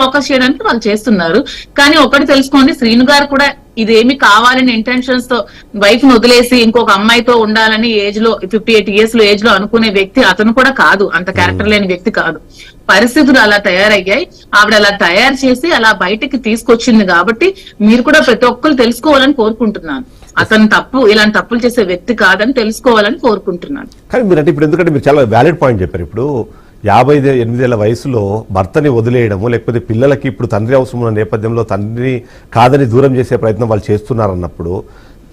Focus చేయడానికి వాళ్ళు చేస్తున్నారు. కానీ ఒకటి తెలుసుకోండి శ్రీను గారు కూడా ఇదేమి కావాలని ఇంటెన్షన్స్తో వైఫ్ను వదిలేసి ఇంకొక అమ్మాయితో ఉండాలని ఏజ్లో ఫిఫ్టీ ఎయిట్ ఇయర్స్లో ఏజ్లో అనుకునే వ్యక్తి అతను కూడా కాదు. అంత క్యారెక్టర్ లేని వ్యక్తి కాదు. పరిస్థితులు అలా తయారయ్యాయి. ఆవిడ అలా తయారు చేసి అలా బయటికి తీసుకొచ్చింది కాబట్టి మీరు కూడా ప్రతి ఒక్కరు తెలుసుకోవాలని కోరుకుంటున్నాను. అతను తప్పు ఇలాంటి తప్పులు చేసే వ్యక్తి కాదని తెలుసుకోవాలని కోరుకుంటున్నాను. కానీ మీరు అంటే ఇప్పుడు ఎందుకంటే మీరు చాలా వ్యాలిడ్ పాయింట్ చెప్పారు. ఇప్పుడు యాభై ఎనిమిదేళ్ళ వయసులో భర్తని వదిలేయడము లేకపోతే పిల్లలకి ఇప్పుడు తండ్రి అవసరం ఉన్న నేపథ్యంలో తండ్రిని కాదని దూరం చేసే ప్రయత్నం వాళ్ళు చేస్తున్నారన్నప్పుడు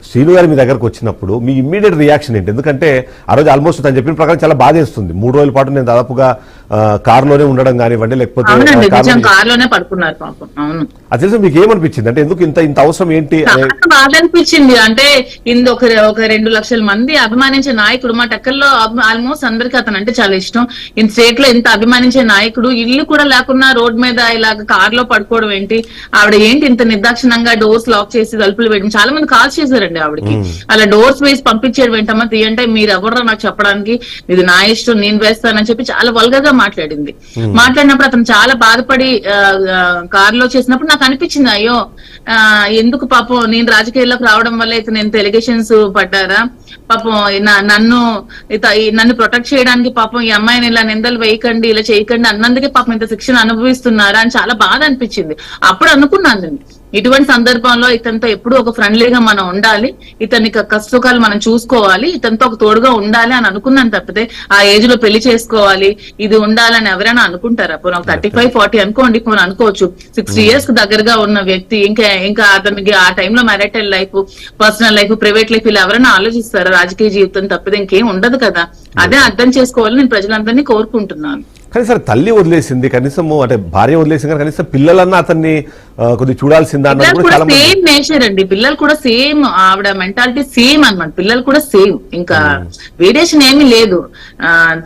శ్రీను గారు మీ దగ్గరకు వచ్చినప్పుడు మీ ఇమ్మీడియట్ రియాక్షన్ ఏంటి? ఎందుకంటే ఆ రోజు ఆల్మోస్ట్ తను చెప్పిన ప్రకారం చాలా బాధేస్తుంది మూడు రోజుల పాటు నేను దాదాపుగా కారులోనే ఉండడం కానివ్వండి లేకపోతే అది తెలిసి మీకు ఏమనిపించింది? అంటే ఎందుకు ఇంత ఇంత అవసరం ఏంటి? బాధ అనిపించింది. అంటే ఇందు ఒక ఒక రెండు లక్షల మంది అభిమానించే నాయకుడు మా టెక్కల్లో ఆల్మోస్ట్ అందరికి అతను అంటే చాలా ఇష్టం. ఇంత స్టేట్లో ఇంత అభిమానించే నాయకుడు ఇల్లు కూడా లేకున్నా రోడ్ మీద ఇలాగ కార్లో పడుకోవడం ఏంటి? ఆవిడ ఏంటి ఇంత నిర్దాక్షిణంగా డోర్స్ లాక్ చేసి తలుపులు వేయడం? చాలా మంది కాల్ చేశారండి. ఆవిడకి. అలా డోర్స్ వేసి పంపించేది వెంటమ్మా తీయంటే మీరు ఎవరో నాకు చెప్పడానికి? ఇది నా ఇష్టం నేను వేస్తానని చెప్పి చాలా వల్గర్గా మాట్లాడింది మాట్లాడినప్పుడు అతను చాలా బాధపడి కార్లో చేసినప్పుడు నాకు అనిపించింది అయ్యో ఎందుకు పాపం నేను రాజకీయాల్లోకి రావడం వల్ల ఇతను ఎంత ఎలిగేషన్స్ పడ్డారా? పాపం నన్ను నన్ను ప్రొటెక్ట్ చేయడానికి పాపం ఈ అమ్మాయిని ఇలా నిందలు వేయకండి ఇలా చేయకండి అన్నందుకే పాపం ఇంత శిక్షణ అనుభవిస్తున్నారా? అని చాలా బాధ అనిపించింది. అప్పుడు అనుకున్నాను నేను. ఇటువంటి సందర్భంలో ఇతనితో ఎప్పుడు ఒక ఫ్రెండ్లీగా మనం ఉండాలి. ఇతని కష్టసుఖాలు మనం చూసుకోవాలి. ఇతనితో ఒక తోడుగా ఉండాలి అని అనుకున్నాను తప్పితే ఆ ఏజ్లో పెళ్ళి చేసుకోవాలి. ఇది ఉండాలని ఎవరైనా అనుకుంటారా? పోనీ ఒక థర్టీ ఫైవ్ ఫార్టీ అనుకోండి పోనీ అనుకోవచ్చు. సిక్స్టీ ఇయర్స్కి దగ్గరగా ఉన్న వ్యక్తి ఇంకా ఇంకా అతనికి ఆ టైంలో marital life personal life private life ఇలా ఎవరైనా ఆలోచిస్తారా? రాజకీయ జీవితం తప్పితే ఇంకేం ఉండదు కదా. అదే అర్థం చేసుకోవాలని నేను ప్రజలందరినీ కోరుకుంటున్నాను. కానీ సరే తల్లి వదిలేసింది కనీసం అంటే భార్య వదిలేసింది కానీ కనీసం పిల్లలన్నా అతన్ని చాలా మంది సేమ్ నేచర్ అండి. పిల్లలు కూడా సేమ్ ఆవిడ మెంటాలిటీ సేమ్ అన్నమాట. పిల్లలు కూడా సేమ్ ఇంకా వేరియేషన్ ఏమీ లేదు.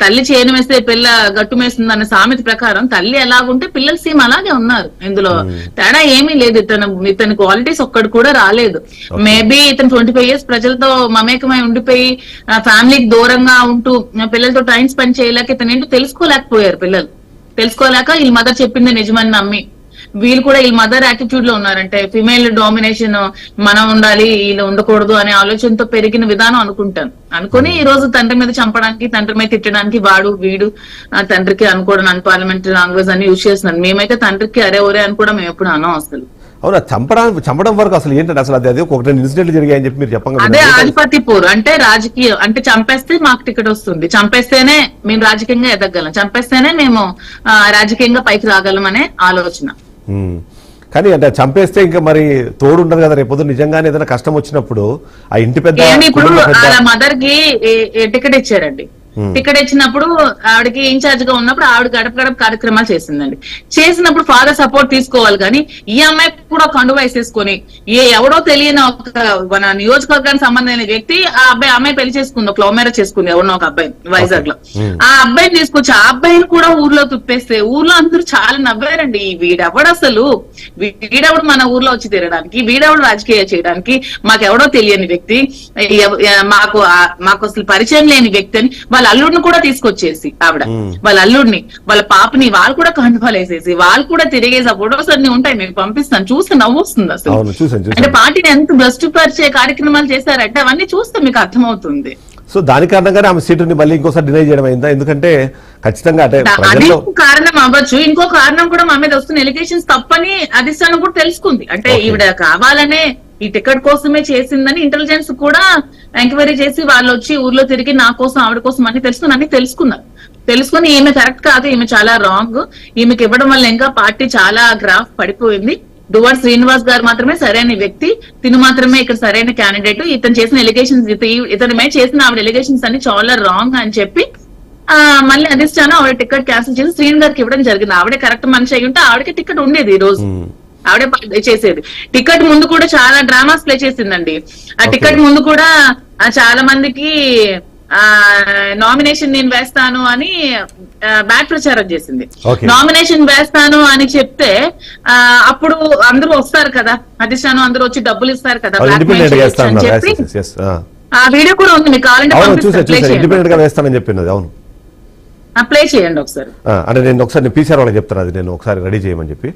తల్లి చేయను వేస్తే పిల్ల గట్టు వేస్తుంది అనే సామెత ప్రకారం తల్లి ఎలాగుంటే పిల్లలు సేమ్ అలాగే ఉన్నారు. ఇందులో తేడా ఏమీ లేదు. ఇతను ఇతని క్వాలిటీస్ ఒక్కడు కూడా రాలేదు. మేబీ ఇతను ట్వంటీ ఫైవ్ ఇయర్స్ ప్రజలతో మమేకమై ఉండిపోయి ఫ్యామిలీకి దూరంగా ఉంటూ పిల్లలతో టైం స్పెండ్ చేయలేక ఇతను ఏంటో తెలుసుకోలేకపోయారు పిల్లలు. తెలుసుకోలేక వీళ్ళ మదర్ చెప్పింది నిజమని నమ్మి. వీళ్ళు కూడా వీళ్ళ మదర్ యాటిట్యూడ్లో ఉన్నారంటే ఫిమేల్ డామినేషన్ మనం ఉండాలి వీళ్ళు ఉండకూడదు అనే ఆలోచనతో పెరిగిన విధానం అనుకుంటాను. అనుకుని ఈ రోజు తండ్రి మీద చంపడానికి తండ్రి మీద తిట్టడానికి వాడు వీడు ఆ తండ్రికి అనుకోవడం అన్ పార్లమెంటరీ లాంగ్వేజ్ అని యూజ్ చేస్తున్నాను మేమైతే తండ్రికి అరే ఒరే అని కూడా మేము ఎప్పుడు అనం అసలు. అవునా చంపడం చంపడం వరకు అసలు ఏంటంటే అసలు అది అది ఒక రెండు ఇన్సిడెంట్లు జరిగాయని చెప్పి మీరు చెప్పంగా అదే ఆధిపత్య పోరు. అంటే రాజకీయం అంటే చంపేస్తే మాకు టికెట్ వస్తుంది. చంపేస్తేనే మేము రాజకీయంగా ఎదగలం. చంపేస్తేనే మేము రాజకీయంగా పైకి రాగలం అనే ఆలోచన. కానీ అంటే చంపేస్తే ఇంకా మరి తోడు ఉండదు కదా. రేపు నిజంగానే ఏదైనా కష్టం వచ్చినప్పుడు ఆ ఇంటి పెద్ద మదర్కి టికెట్ ఇచ్చారండి. టికెట్ ఇచ్చినప్పుడు ఆవిడకి ఇన్ఛార్జ్గా ఉన్నప్పుడు ఆవిడ గడప గడప కార్యక్రమాలు చేసిందండి. చేసినప్పుడు ఫాదర్ సపోర్ట్ తీసుకోవాలి కానీ ఈ అమ్మాయి కూడా కండు వేసేసుకొని ఏ ఎవడో తెలియని ఒక మన నియోజకవర్గానికి సంబంధమైన వ్యక్తి ఆ అబ్బాయి అమ్మాయి పెళ్ళి చేసుకుంది ఒక లవ్ మ్యారేజ్ చేసుకుంది ఎవరినో ఒక అబ్బాయి వైజాగ్లో ఆ అబ్బాయిని తీసుకొచ్చి ఆ అబ్బాయిని కూడా ఊర్లో తుప్పేస్తే ఊర్లో అందరూ చాలా నవ్వారండి. ఈ వీడెవడు అసలు? వీడెవడు మన ఊర్లో వచ్చి తిరగడానికి? వీడెవడు రాజకీయ చేయడానికి? మాకెవడో తెలియని వ్యక్తి. మాకు మాకు అసలు పరిచయం లేని వ్యక్తి అని వాళ్ళ అల్లుడిని కూడా తీసుకొచ్చేసి ఆవిడ. వాళ్ళ అల్లుడిని వాళ్ళ పాపని వాళ్ళు కూడా కండుపాలు వేసేసి వాళ్ళు కూడా తిరిగేసి ఆ ఫొటోస్ అన్ని ఉంటాయి మీకు పంపిస్తాను. చూస్తే నవ్వొస్తుంది అసలు. అంటే పార్టీని ఎంత భ్రష్టుపరిచే కార్యక్రమాలు చేశారంటే అవన్నీ చూస్తే మీకు అర్థమవుతుంది. సో దాని కారణంగానే ఆమె సీటుని మళ్ళీ ఇంకోసారి డినై చేయడం అయిందా? ఎందుకంటే ఖచ్చితంగా అంటే కారణం అవ్వచ్చు. ఇంకో కారణం కూడా మా మీద వస్తున్న ఎలిగేషన్స్ తప్పని అధిష్టానం కూడా తెలుసుకుంది. అంటే. ఈవిడ కావాలనే ఈ టికెట్ కోసమే చేసిందని ఇంటెలిజెన్స్ కూడా ఎంక్వైరీ చేసి వాళ్ళు వచ్చి ఊర్లో తిరిగి నా కోసం ఆవిడ కోసం అన్ని తెలుసుకుని అన్ని తెలుసుకున్నారు. తెలుసుకుని ఈమె కరెక్ట్ కాదు ఈమె చాలా రాంగ్ ఈమెకి ఇవ్వడం వల్ల ఇంకా పార్టీ చాలా గ్రాఫ్ పడిపోయింది. డువర్ శ్రీనివాస్ గారు మాత్రమే సరైన వ్యక్తి. తిను మాత్రమే ఇక్కడ సరైన క్యాండిడేట్ ఇతను చేసిన ఎలిగేషన్స్ ఇతని మీద చేసిన ఆవిడ ఎలిగేషన్స్ అన్ని చాలా రాంగ్ అని చెప్పి ఆ మళ్ళీ అధిష్టానం ఆవిడ టికెట్ క్యాన్సిల్ చేసి శ్రీన్ గారికి ఇవ్వడం జరిగింది. ఆవిడే కరెక్ట్ మనిషి అయ్యి ఉంటే ఆవిడకి టికెట్ ఉండేది ఈ రోజు. ఆవిడే చేసేది టికెట్ ముందు కూడా చాలా డ్రామాస్ ప్లే చేసిందండి ఆ. టికెట్ ముందు కూడా చాలా మందికి ఆ నామినేషన్ నేను వేస్తాను అని బ్యాట్ ప్రచారం చేసింది. నామినేషన్ వేస్తాను అని చెప్తే ఆ అప్పుడు అందరూ వస్తారు కదా అధిష్టానం అందరూ వచ్చి డబ్బులు ఇస్తారు కదా చెప్పి. ఆ. వీడియో కూడా ఉంది మీకు కావాలంటే అవును చూసాను చేయండి. ఒకసారి అంటే నేను ఒకసారి పీసీఆర్ వాళ్ళకి చెప్తాను అది నేను ఒకసారి రెడీ చేయమని చెప్పి